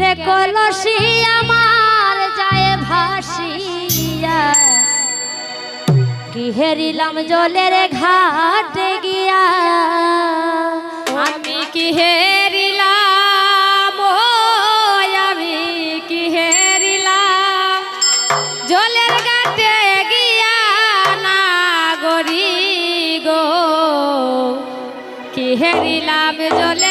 রে কলসি আমার যায় ভাসিয়া। কি হেরিলাম জলের ঘাটে গিয়া। আমি কি হেরিলাম আমি কি হেরিলাম জলের ঘাটে গিয়া না গরি গো। কি হেরিলাম জলে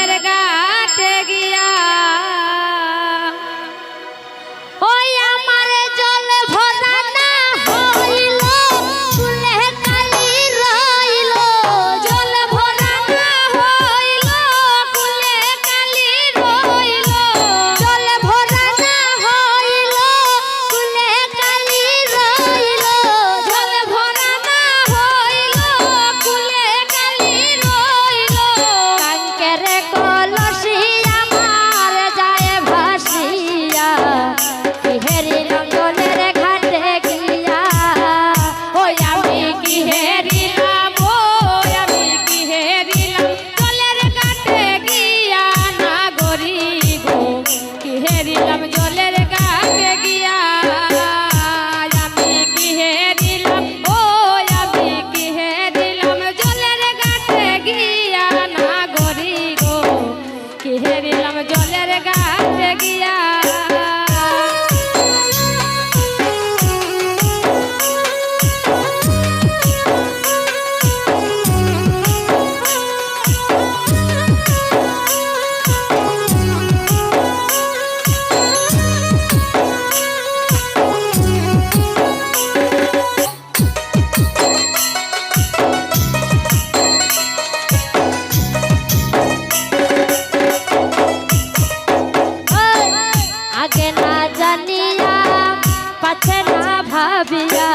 ভাবিয়া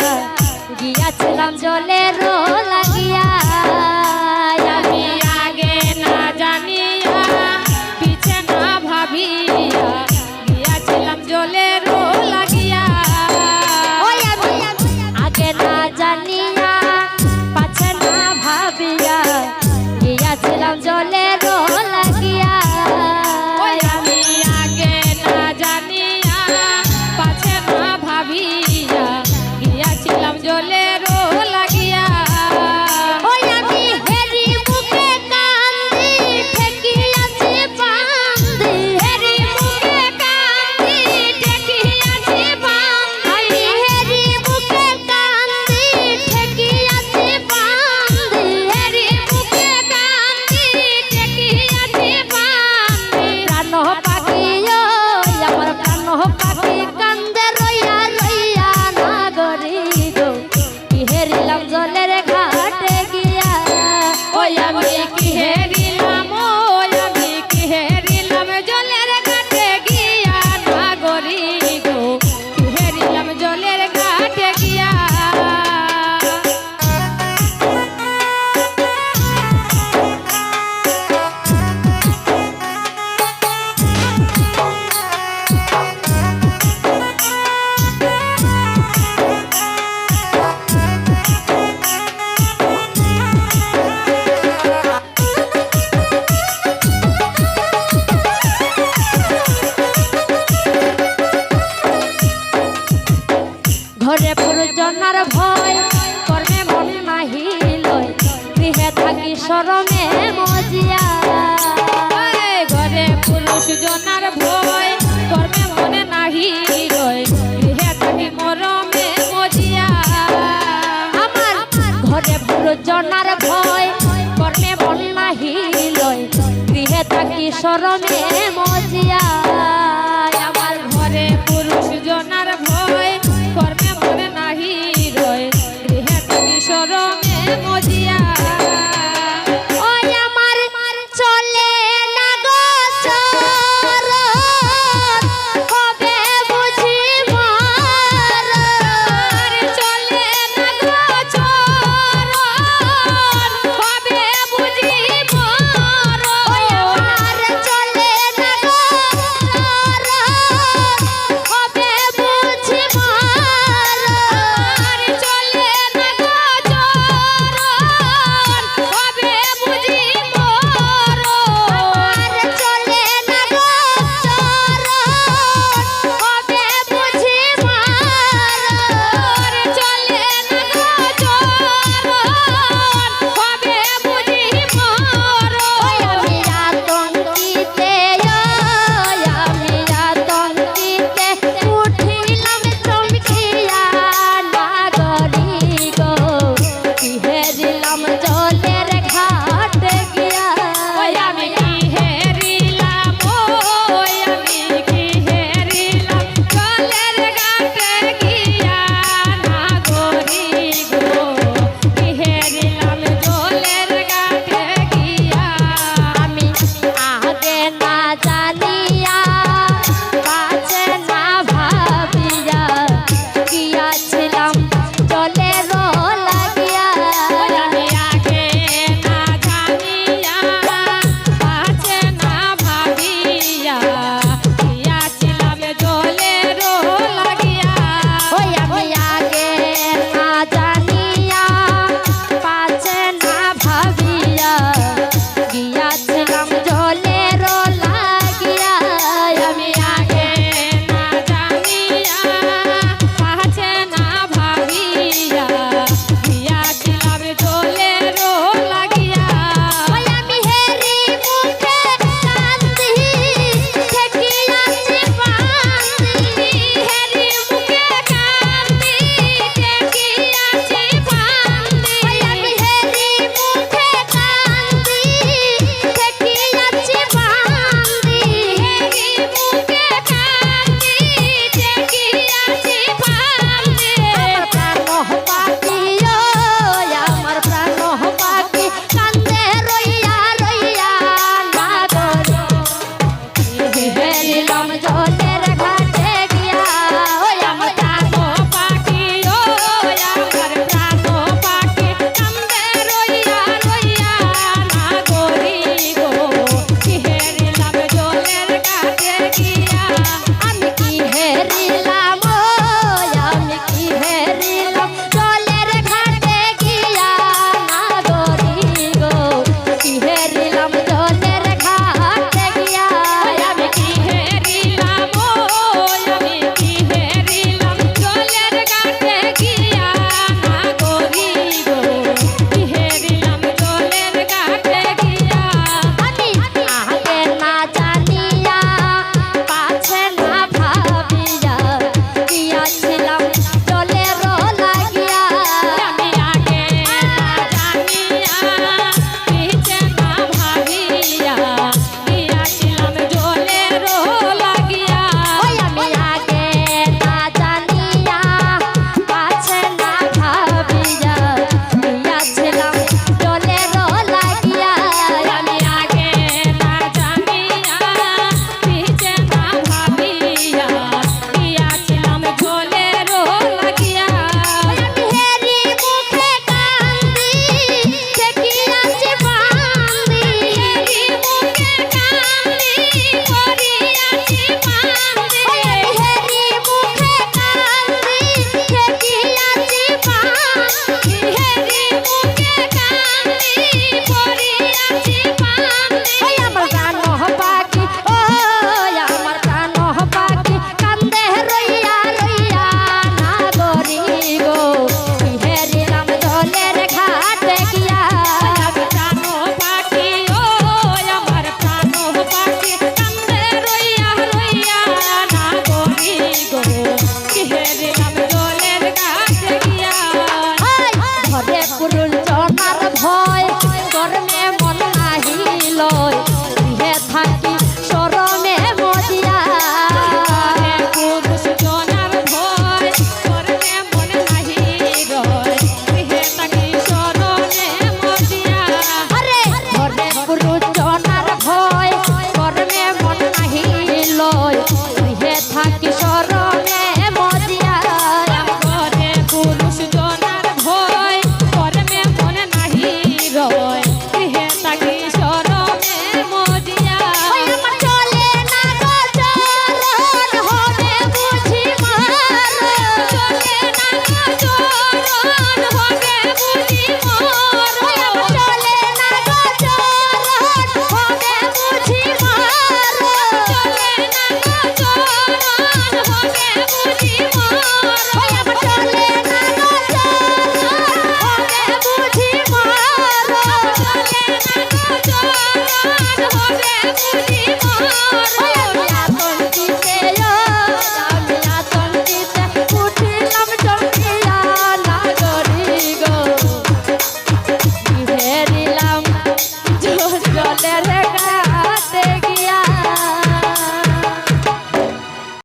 গিয়াছিলাম জলের লাগিয়া। আমি আগে না জানিয়া পিছে না ভাবিয়া গিয়াছিলাম জলের লাগিয়া। আগে না জানিয়া পাছে না ভাবিয়া গিয়াছিলাম জলে বেদনার ভয়, কর্মে মনে মাহিল গৃহে থাকি সরমে মজিয়া। ঘরে পুরুষ জনার ভয়, কর্মে মনে লয়। গৃহে থাকি মরমে মজিয়া। আমার ঘরে পুরুষ জনার ভয়, কর্মে মনে নাহিল গৃহে থাকি সরমে মজিয়া।